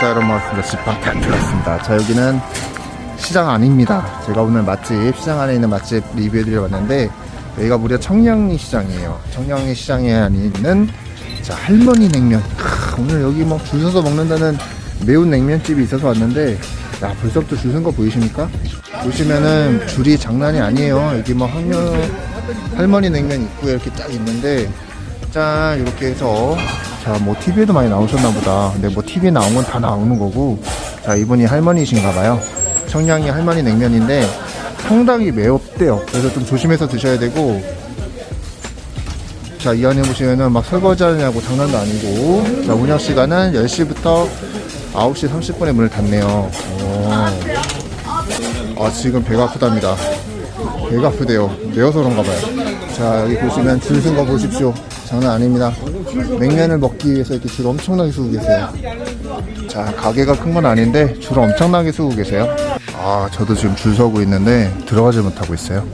자 여러분 반갑습니다 집밖에 안 들어왔습니다. 자 여기는 시장 아닙니다. 제가 오늘 맛집 시장 안에 있는 맛집 리뷰해드려 봤는데 여기가 무려 청량리 시장이에요. 청량리 시장에 있는 자 할머니 냉면. 크, 오늘 여기 뭐 줄 서서 먹는다는 매운 냉면집이 있어서 왔는데 야 벌써부터 줄 선 거 보이십니까? 보시면은 줄이 장난이 아니에요. 여기 뭐 할머니 냉면 입구에 이렇게 딱 있는데 짠 이렇게 해서 자 뭐 TV에도 많이 나오셨나 보다. 근데 뭐 TV에 나온 건 다 나오는 거고. 자 이분이 할머니신가 봐요. 청량리 할머니 냉면인데 상당히 매웠대요. 그래서 좀 조심해서 드셔야 되고. 자 이 안에 보시면은 막 설거지 하느냐고 장난도 아니고. 자 운영 시간은 10시부터 9시 30분에 문을 닫네요. 오. 아 지금 배가 아프답니다. 배가 아프대요. 매워서 그런가 봐요 자 여기 보시면 줄 쓴 거 보십시오. 장난 아닙니다. 냉면을 먹기 위해서 이렇게 줄 엄청나게 서고 계세요. 자 가게가 큰 건 아닌데 줄 엄청나게 서고 계세요. 아 저도 지금 줄 서고 있는데 들어가지 못하고 있어요.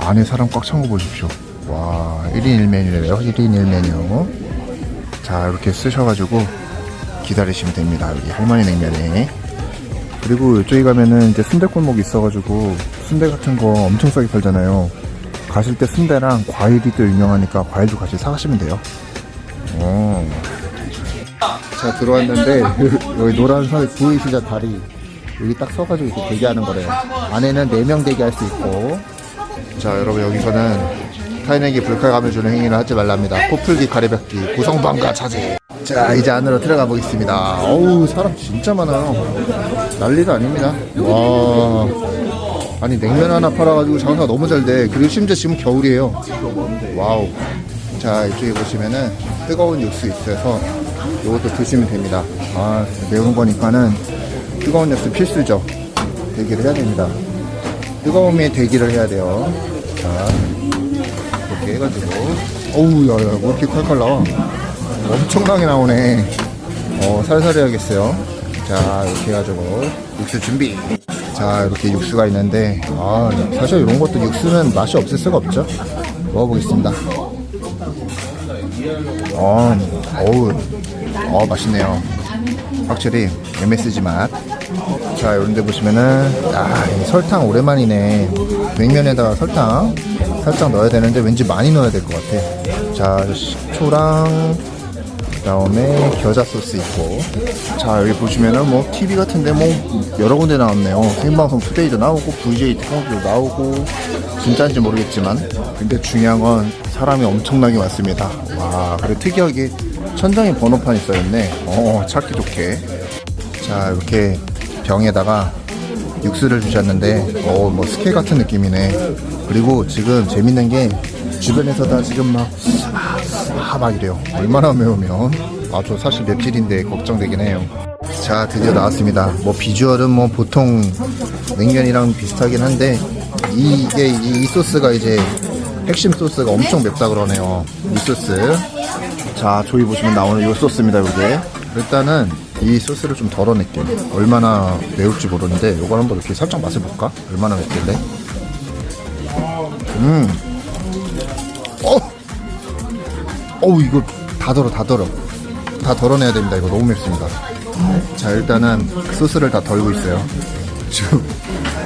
안에 사람 꽉 찬 거 보십시오. 와 1인 1메뉴래요. 1인 1메뉴. 자 이렇게 쓰셔가지고 기다리시면 됩니다. 여기 할머니 냉면에 그리고 이쪽에 가면은 이제 순대 골목이 있어가지고 순대 같은 거 엄청 싸게 팔잖아요. 가실 때 순대랑 과일이 또 유명하니까 과일도 같이 사가시면 돼요. 어. 자 들어왔는데 여기 노란 선 보이시죠 다리 여기 딱 서가지고 이렇게 대기하는 거래요. 안에는 4명 대기할 수 있고 자 여러분 여기서는 타인에게 불쾌감을 주는 행위를 하지 말랍니다. 코풀기 가래벽기 고성방가 자제. 자 이제 안으로 들어가 보겠습니다. 어우 사람 진짜 많아요. 난리도 아닙니다. 와 아니 냉면 하나 팔아가지고 장사가 너무 잘 돼. 그리고 심지어 지금 겨울이에요. 와우. 자 이쪽에 보시면은 뜨거운 육수 있어서 이것도 드시면 됩니다. 아 매운 거니까는 뜨거운 육수 필수죠. 대기를 해야 됩니다. 뜨거움에 대기를 해야 돼요. 자 이렇게 해가지고 어우 야야 뭐 이렇게 칼칼 나와. 엄청나게 나오네. 어, 살살 해야겠어요. 자, 이렇게 해가지고, 육수 준비. 자, 이렇게 육수가 있는데, 아, 사실 이런 것도 육수는 맛이 없을 수가 없죠. 먹어보겠습니다. 어, 어우, 어, 맛있네요. 확실히 MSG 맛. 자, 이런 데 보시면은, 아, 이 설탕 오랜만이네. 냉면에다가 설탕 살짝 넣어야 되는데 왠지 많이 넣어야 될 것 같아. 자, 식초랑, 그 다음에 겨자 소스 있고. 자 여기 보시면은 뭐 TV 같은데 뭐 여러 군데 나왔네요. 생방송 투데이도 나오고 VJ 특강도 나오고. 진짜인지 모르겠지만. 근데 중요한 건 사람이 엄청나게 많습니다. 와 그래 특이하게 천장에 번호판이 써있네. 어 찾기 좋게. 자 이렇게 병에다가 육수를 주셨는데 어뭐 스케 같은 느낌이네. 그리고 지금 재밌는 게 주변에서 다 지금 막, 아, 아, 막 이래요. 얼마나 매우면. 아, 저 사실 맵찔인데 걱정되긴 해요. 자, 드디어 나왔습니다. 뭐, 비주얼은 뭐, 보통 냉면이랑 비슷하긴 한데, 이게, 이, 이 소스가 이제, 핵심 소스가 엄청 맵다 그러네요. 이 소스. 자, 저기 보시면 나오는 이 소스입니다, 이게. 일단은, 이 소스를 좀 덜어낼게요. 얼마나 매울지 모르는데, 이걸 한번 이렇게 살짝 맛을 볼까? 얼마나 맵길래? 음. 어! 어우 이거 다 덜어 다 덜어. 다 덜어내야 됩니다. 이거 너무 맵습니다. 자 일단은 소스를 다 덜고 있어요.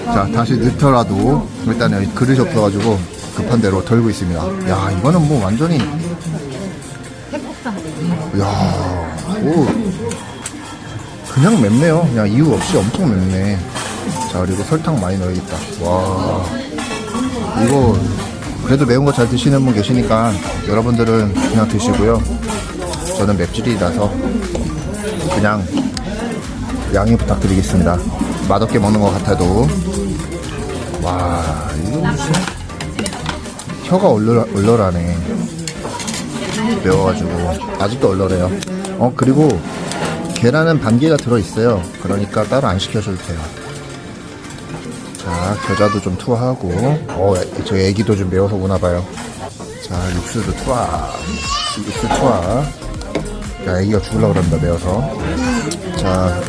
자 다시 넣더라도 일단은 그릇이 없어가지고 급한 대로 덜고 있습니다. 야 이거는 뭐 완전히. 야 오. 그냥 맵네요. 그냥 이유 없이 엄청 맵네. 자 그리고 설탕 많이 넣어야겠다. 와. 이거 그래도 매운 거 잘 드시는 분 계시니까 여러분들은 그냥 드시고요. 저는 맵찔이라서 그냥 양해 부탁드리겠습니다. 맛없게 먹는 것 같아도 와 이거 무슨 혀가 얼얼, 얼얼하네. 매워가지고 아직도 얼얼해요. 어 그리고 계란은 반 개가 들어 있어요. 그러니까 따로 안 시켜줘도 돼요. 자, 겨자도 좀 투하하고, 어, 저 애기도 좀 매워서 오나봐요. 자, 육수도 투하. 육수 투하. 야, 애기가 죽으려고 그런다, 매워서. 자,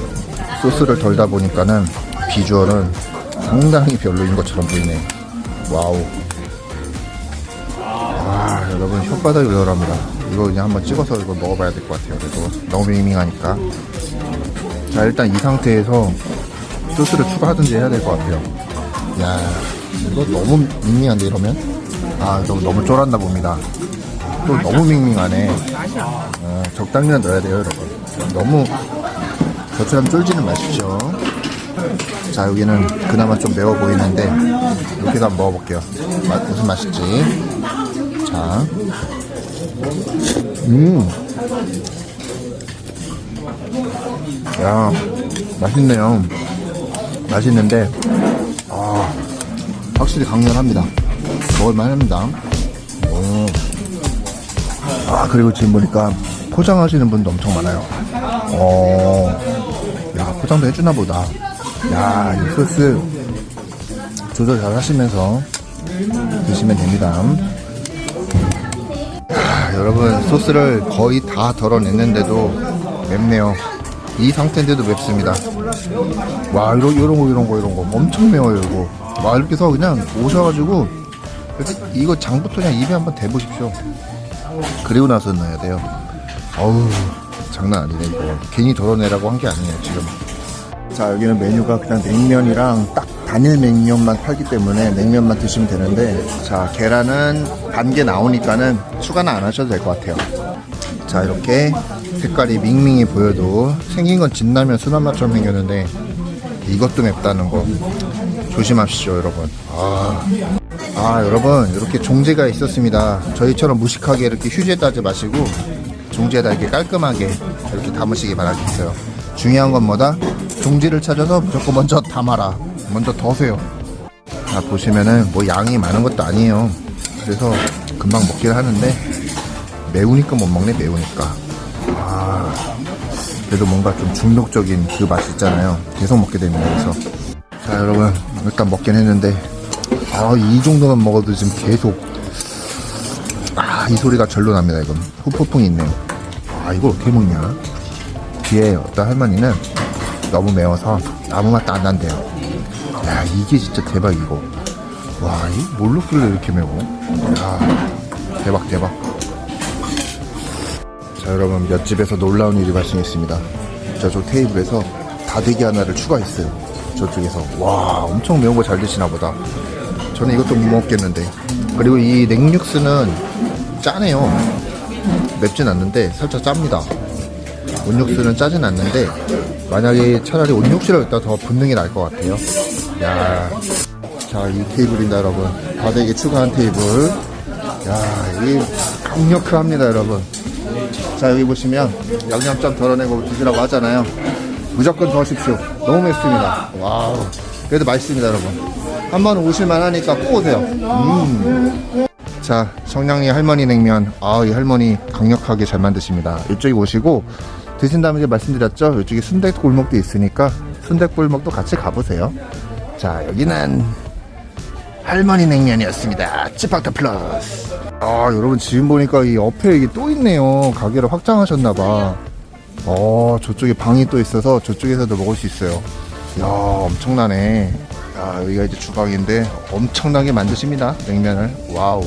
소스를 덜다 보니까는 비주얼은 상당히 별로인 것처럼 보이네. 와우. 아, 여러분, 혓바닥이 얼얼합니다. 이거 그냥 한번 찍어서 이거 먹어봐야 될 것 같아요. 그래도 너무 밍밍하니까. 자, 일단 이 상태에서 소스를 추가하든지 해야 될 것 같아요. 야, 이거 너무 밍밍한데 이러면? 아, 너무, 너무 쫄았나 봅니다. 또 너무 밍밍하네. 아, 적당히만 넣어야 돼요, 여러분. 너무 저처럼 쫄지는 마십시오. 자, 여기는 그나마 좀 매워 보이는데, 이렇게도 한번 먹어볼게요. 맛, 무슨 맛일지. 자. 음. 야, 맛있네요. 맛있는데, 아, 확실히 강렬합니다. 먹을만 합니다. 오. 아, 그리고 지금 보니까 포장하시는 분도 엄청 많아요. 어, 야, 포장도 해주나 보다. 야, 이 소스 조절 잘 하시면서 드시면 됩니다. 아, 여러분, 소스를 거의 다 덜어냈는데도 맵네요. 이 상태인데도 맵습니다. 와, 이런, 이런 거, 이런 거, 이런 거. 엄청 매워요, 이거. 와, 이렇게 해서 그냥 오셔가지고, 이거 장부터 그냥 입에 한번 대보십시오. 그리고 나서 넣어야 돼요. 어우, 장난 아니네, 이거. 괜히 덜어내라고 한 게 아니에요, 지금. 자, 여기는 메뉴가 그냥 냉면이랑 딱 단일 냉면만 팔기 때문에 냉면만 드시면 되는데, 자, 계란은 반 개 나오니까는 추가는 안 하셔도 될 것 같아요. 자, 이렇게 색깔이 밍밍해 보여도 생긴 건 진라면 순한 맛처럼 생겼는데, 이것도 맵다는 거. 조심하십시오, 여러분. 아, 아, 여러분, 이렇게 종지가 있었습니다. 저희처럼 무식하게 이렇게 휴지에 따지 마시고, 종지에다 이렇게 깔끔하게 이렇게 담으시기 바라겠어요. 중요한 건 뭐다? 종지를 찾아서 무조건 먼저 담아라. 먼저 더세요. 자, 보시면은 뭐 양이 많은 것도 아니에요. 그래서 금방 먹긴 하는데, 매우니까 못 먹네, 매우니까. 아, 그래도 뭔가 좀 중독적인 그맛 있잖아요. 계속 먹게 됩니다, 그래서. 자, 여러분, 일단 먹긴 했는데, 아, 이 정도만 먹어도 지금 계속, 아, 이 소리가 절로 납니다, 이건. 후폭풍이 있네요. 아, 이걸 어떻게 먹냐? 뒤에 어떤 할머니는 너무 매워서 아무 맛도 안 난대요. 야, 이게 진짜 대박이고. 와, 이 뭘로 끌래 이렇게 매워? 야, 대박, 대박. 자, 여러분, 몇 집에서 놀라운 일이 발생했습니다. 저쪽 테이블에서 다대기 하나를 추가했어요. 저쪽에서. 와, 엄청 매운 거 잘 드시나 보다. 저는 이것도 못 먹겠는데. 그리고 이 냉육수는 짜네요. 맵진 않는데 살짝 짭니다. 온육수는 짜진 않는데 만약에 차라리 온육수를 여기다 더게 나을 것 같아요. 야, 자이 테이블입니다, 여러분. 다대기 추가한 테이블. 야, 이게 강력합니다, 여러분. 자 여기 보시면 양념장 덜어내고 드시라고 하잖아요. 무조건 더하십시오. 너무 맵습니다. 와우. 그래도 맛있습니다, 여러분. 한 번 오실만 하니까 꼭 오세요. 음. 자, 성냥이 할머니 냉면. 아, 이 할머니 강력하게 잘 만드십니다. 이쪽에 오시고 드신 다음에 이제 말씀드렸죠. 이쪽에 순대 골목도 있으니까 순대 골목도 같이 가보세요. 자, 여기는 할머니 냉면이었습니다. 찌팍터 플러스. 아, 여러분 지금 보니까 이 옆에 이게 또 있네요. 가게를 확장하셨나봐. 어, 저쪽에 방이 또 있어서 저쪽에서도 먹을 수 있어요. 이야, 엄청나네. 야, 여기가 이제 주방인데 엄청나게 만드십니다. 냉면을. 와우.